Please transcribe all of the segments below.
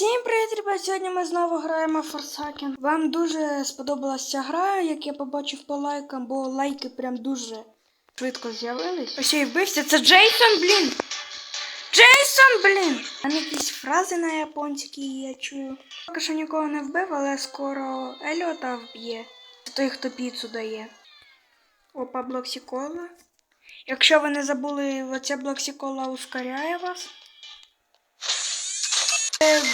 Всім привіт, ребят! Сьогодні ми знову граємо Forsaken. Вам дуже сподобалася ця гра, як я побачив по лайкам, бо лайки прям дуже швидко з'явились. Ось й вбився. Це Джейсон, блін! Джейсон, блін! Там якісь фрази на японській я чую. Поки що нікого не вбив, але скоро Еліота вб'є. Це той, хто піцу дає. Опа, блоксікола. Якщо ви не забули, оця блоксікола ускоряє вас.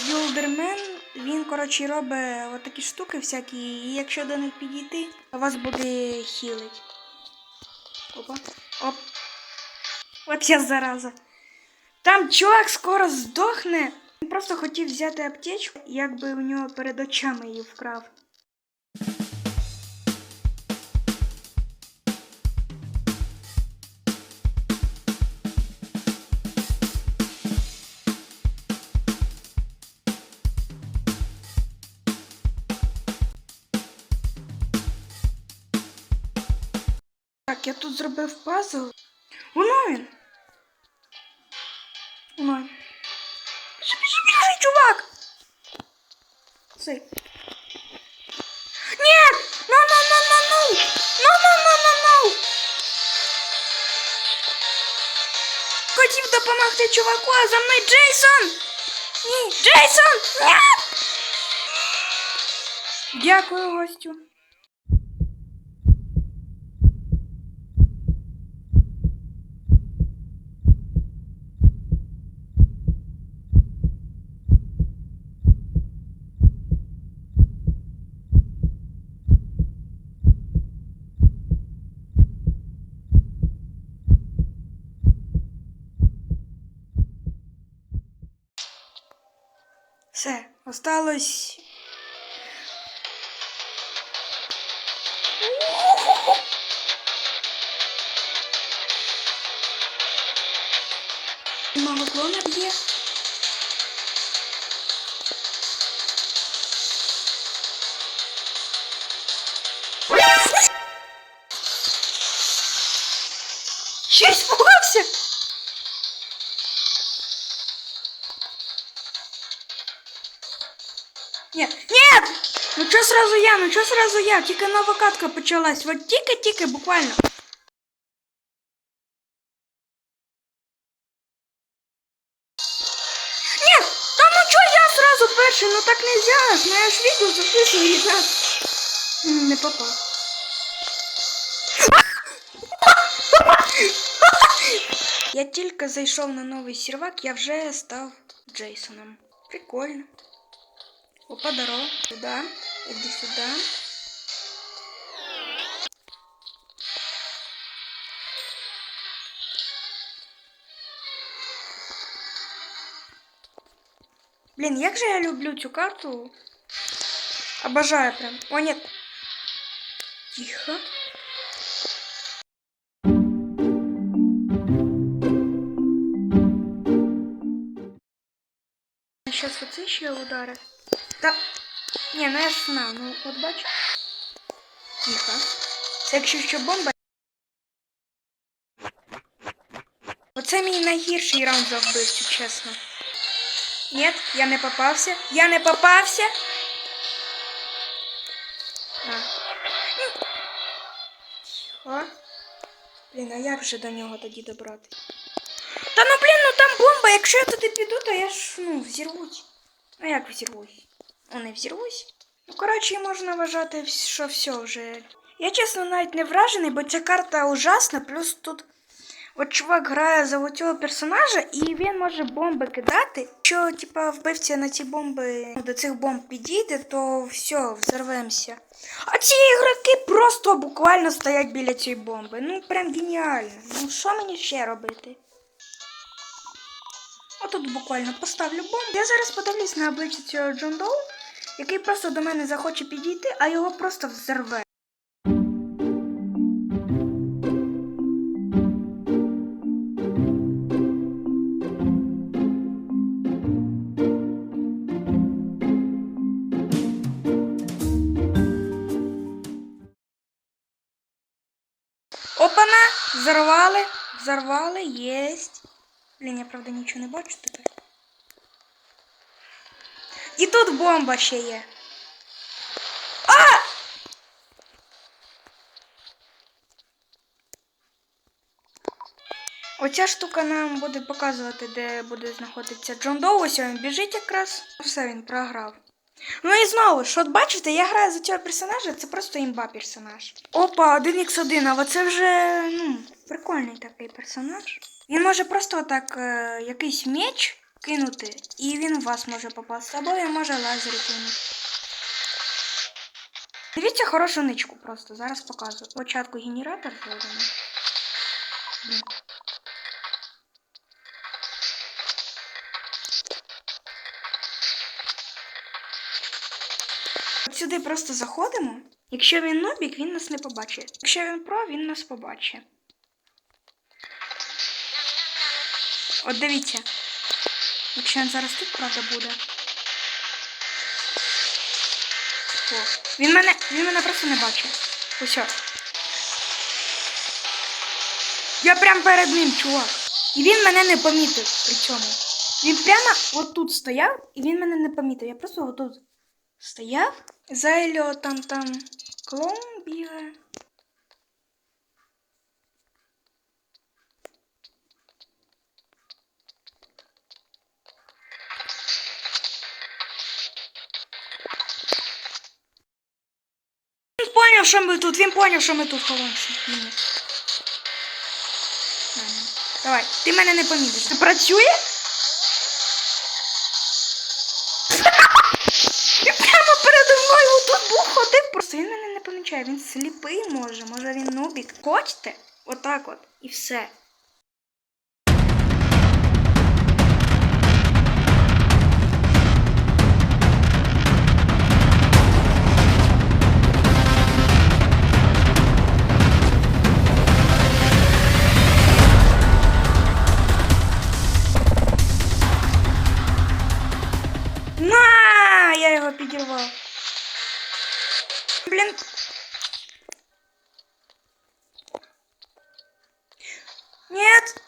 Білдермен, він, коротше, робить отакі штуки всякі, і якщо до них підійти, вас буде хілить. Опа. Оп. От я зараза. Там чувак скоро здохне. Він просто хотів взяти аптечку, якби у нього перед очами її вкрав. Так, я тут зробив пазл. Воно він. Воно він. Біжи, біжи, біжи, чувак! Цей. Нет! No, no, no, no, no! No, no, no, no, no! Хотів допомогти чуваку, а за мною Джейсон! Ні, Джейсон! Ні! Дякую, гостю. Все, осталось. Мого клона б'є. Ще спугався! Нет, нет! Ну что сразу я, ну что сразу я? Тільки нова катка почалась. Вот тільки-тільки буквально. Нет! Та ну чё я сразу перший? Ну так нельзя. ж, Ну я ж видео записываю, ребят. М, Не попал. Я тільки зайшов на новий сервак, я вже став Джейсоном. Прикольно. Опа, здорово. Сюда. Иди сюда. Блин, як же я люблю цю карту. Обожаю прям. О, нет. Тихо. Сейчас оце ще удари. Та. Ні, ну я знав, ну от бачу. Тихо. Це якщо що бомба. Оце мій найгірший раунд за вбивцю, чесно. Ні, я не попався. Я не попався. А. Ну. Тихо. Блін, а як же до нього тоді добрати? Та ну блін, ну там бомба. Якщо я туди піду, то я ж ну взірвусь. А як взірвусь? О, не взірвусь? Ну, коротше, можна вважати, що все вже. Я чесно навіть не вражений, бо ця карта ужасна, плюс тут от чувак грає за цього персонажа, і він може бомби кидати. Якщо, типа, вбивця на ці бомби ну, до цих бомб підійде, то все, взорвемося. А ці ігроки просто буквально стоять біля цієї бомби. Ну, прям геніально. Ну, що мені ще робити? Отут буквально поставлю бомбу. Я зараз подивлюсь на обличчя цього Джон Доу, який просто до мене захоче підійти, а його просто взорве. Опана! Взорвали, взорвали, єсть. Блін, я правда нічого не бачу тепер. І тут бомба ще є. А! Оця штука нам буде показувати, де буде знаходитися Джон Доу. Ось він біжить якраз. Все, він програв. Ну і знову ж, от бачите, я граю за цього персонажа, це просто імба персонаж. Опа, 1х1, а оце вже ну, прикольний такий персонаж. Він може просто отак е, якийсь меч кинути, і він в вас може попасти, або він може лазери кинути. Дивіться хорошу ничку просто, зараз показую. Спочатку генератор зробимо. От сюди просто заходимо. Якщо він нобік, він нас не побачить. Якщо він про, він нас побачить. От дивіться. Якщо він зараз тут, правда, буде. О, він мене, він мене просто не бачить. Ось. Я прям перед ним, чувак. І він мене не помітив при цьому. Він прямо отут стояв, і він мене не помітив. Я просто отут стояв. Зайльо там там клоун бігає. Поняв, що ми тут, він поняв, що ми тут ховаємося. Давай, ти мене не помітиш. Це працює? Прямо передо мною тут був ходив. Просто він мене не помічає. Він сліпий може, може він нубік. Хочете? Отак от. І все. Його підірвав. Блін. Нет!